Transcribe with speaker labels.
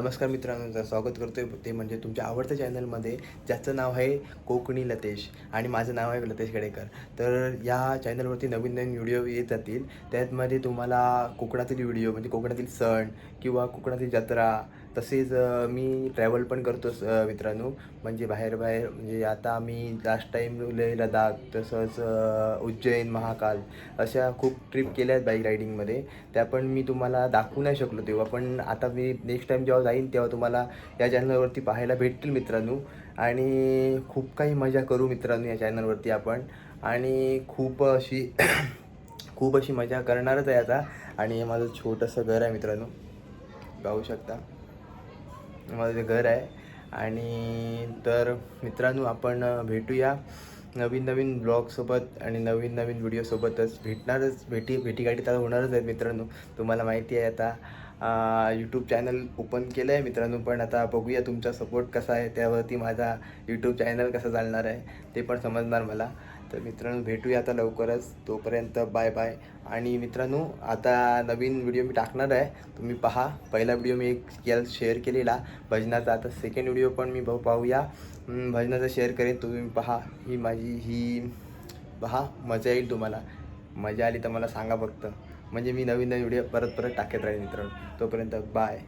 Speaker 1: नमस्कार मित्रांनो स्वागत करतोय ते म्हणजे तुमच्या आवडत्या चॅनलमध्ये ज्याचं नाव आहे कोकणी लतेश आणि माझं नाव आहे लतेश गडेकर तर या चॅनलवरती नवीन नवीन व्हिडिओ येत जातील. त्यातमध्ये तुम्हाला कोकणातील व्हिडिओ म्हणजे कोकणातील सण किंवा कोकणातील जत्रा तसेच मी ट्रॅव्हल पण करतो मित्रांनो. म्हणजे बाहेर बाहेर म्हणजे आता मी लास्ट टाईम लेह लडाख तसंच उज्जैन महाकाल अशा खूप ट्रिप केल्या आहेत बाईक रायडिंगमध्ये त्या पण मी तुम्हाला दाखवू नाही शकलो तेव्हा पण आता मी नेक्स्ट टाईम जेव्हा जाईन तेव्हा तुम्हाला या चॅनलवरती पाहायला भेटतील मित्रांनो. आणि खूप काही मजा करू मित्रांनो या चॅनलवरती आपण. आणि खूप अशी खूप अशी मजा करणारच आहे आता. आणि हे माझं छोटंसं घर आहे मित्रांनो. पाहू शकता. माझं घर आहे. आणि तर मित्रांनो आपण भेटूया. नवीन नवीन ब्लॉगसोबत आणि नवीन नवीन व्हिडिओसोबतच भेटणारच. भेटी भेटीगाठी तर होणारच आहेत मित्रांनो. तुम्हाला माहिती आहे आता यूट्यूब चॅनल ओपन केलं आहे मित्रांनो पण आता बघूया तुमचा सपोर्ट कसा आहे. त्यावरती माझा यूट्यूब चॅनल कसं चालणार आहे ते पण समजणार मला. तर मित्रांनो भेटूया आता लवकरच. तोपर्यंत बाय बाय आणि मित्रांनो आता नवीन व्हिडिओ मी टाकणार आहे. तुम्ही पहा. पहिला व्हिडिओ मी एक केल शेअर केलेला. भजनाचा आता सेकंड व्हिडिओ पण मी भाऊ पाहूया. भजनाचा शेअर करेन. तुम्ही पहा. ही माझी ही पहा. मजा येईल तुम्हाला. मजा आली तर मला सांगा फक्त. म्हणजे मी नवीन नवीन व्हिडिओ परत परत टाकत राहील मित्रांनो. तोपर्यंत बाय